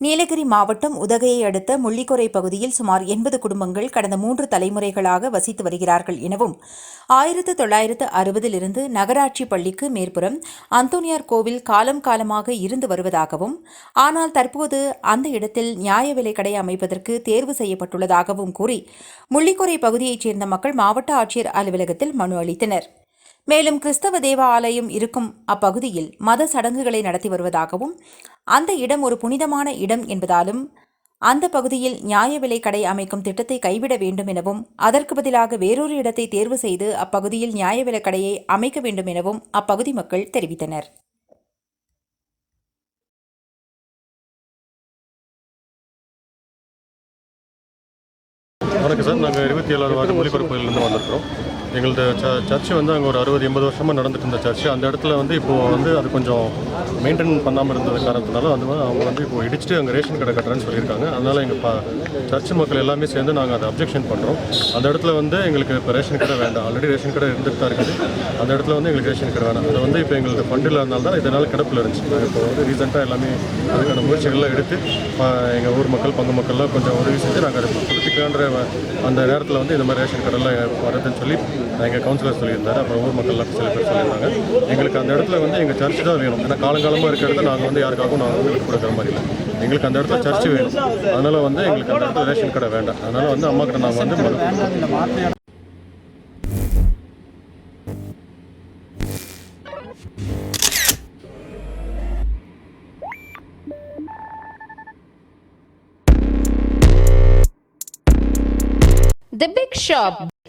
நீலகிரி மாவட்டம் உதகையை அடுத்த முள்ளிக்கொரை பகுதியில் சுமார் எண்பது குடும்பங்கள் கடந்த மூன்று தலைமுறைகளாக வசித்து வருகிறார்கள் எனவும் ஆயிரத்து தொள்ளாயிரத்து அறுபதிலிருந்து நகராட்சி பள்ளிக்கு மேற்புறம் அந்தோனியார் கோவில் காலம் காலமாக இருந்து வருவதாகவும் ஆனால் தற்போது அந்த இடத்தில் நியாய விலைக்கடை அமைப்பதற்கு தேர்வு செய்யப்பட்டுள்ளதாகவும் கூறி முள்ளிக்கொரை பகுதியைச் சேர்ந்த மக்கள் மாவட்ட ஆட்சியர் அலுவலகத்தில் மனு அளித்தனர். மேலும் கிறிஸ்தவ தேவ ஆலயம் இருக்கும் அப்பகுதியில் மத சடங்குகளை நடத்தி வருவதாகவும் அந்த இடம் ஒரு புனிதமான இடம் என்பதாலும் அந்த பகுதியில் நியாய விலைக் கடை அமைக்கும் திட்டத்தை கைவிட வேண்டும் எனவும் அதற்கு பதிலாக வேறொரு இடத்தை தேர்வு செய்து அப்பகுதியில் நியாய விலை கடையை அமைக்க வேண்டும் எனவும் அப்பகுதி மக்கள் தெரிவித்தனர். வணக்கம் சார். நாங்கள் இருபத்தி ஏழாவது வார்டு மொழிபெயர்ப்பு கோயிலிருந்து வந்திருக்கிறோம். எங்களது ச சர்ச்சு வந்து அங்கே ஒரு அறுபது எண்பது வருஷமாக நடந்துட்டு இருந்த சர்ச்சு. அந்த இடத்துல வந்து இப்போது வந்து அது கொஞ்சம் மெயின்டைன் பண்ணாமல் இருந்தது காரணத்தினால வந்து அவங்க வந்து இப்போ இடிச்சுட்டு அங்கே ரேஷன் கடை கட்டுறேன்னு சொல்லியிருக்காங்க. அதனால் எங்கள் ப சர்ச்சு மக்கள் எல்லாமே சேர்ந்து நாங்கள் அதை அப்ஜெக்ஷன் பண்ணுறோம் அந்த இடத்துல வந்து எங்களுக்கு இப்போ ரேஷன் கடை வேண்டாம். ஆல்ரெடி ரேஷன் கடை இருந்துட்டு தான் இருக்குது. அந்த இடத்துல வந்து எங்களுக்கு ரேஷன் கடை வேணாம். அது வந்து இப்போ எங்களுக்கு ஃபண்டு இல்லாதனால தான் இதனால் கிடப்பில் இருந்துச்சு. நாங்கள் இப்போ வந்து ரீசெண்டாக எல்லாமே அதுக்கான முயற்சிகள்லாம் எடுத்து எங்கள் ஊர் மக்கள் பங்கு மக்கள்லாம் கொஞ்சம் உதவி செஞ்சு நாங்கள் அதை புதுப்பிக்கலான்ற அந்த நேரத்தில் வந்து இந்த மாதிரி ரேஷன் கடைலாம் வரதுன்னு சொல்லி எங்கள் கவுன்சிலர் சொல்லியிருந்தார். அப்புறம் ஊர் மக்கள்லாம் சில பேர் சொல்லியிருந்தாங்க. எங்களுக்கு அந்த இடத்துல வந்து எங்கள் சர்ச் தான் வேணும். ஏன்னா காலங்காலமாக இருக்கிற இடத்துல நாங்கள் வந்து யாருக்காகவும் நாங்கள் வந்து விட்டு கொடுக்குற மாதிரி இல்லை. எங்களுக்கு அந்த இடத்துல சர்ச் வேணும். அதனால் வந்து எங்களுக்கு அந்த இடத்துல ரேஷன் கடை வேண்டாம். அதனால் வந்து அம்மா கிட்ட நாங்கள் வந்து மறு The Big Shop,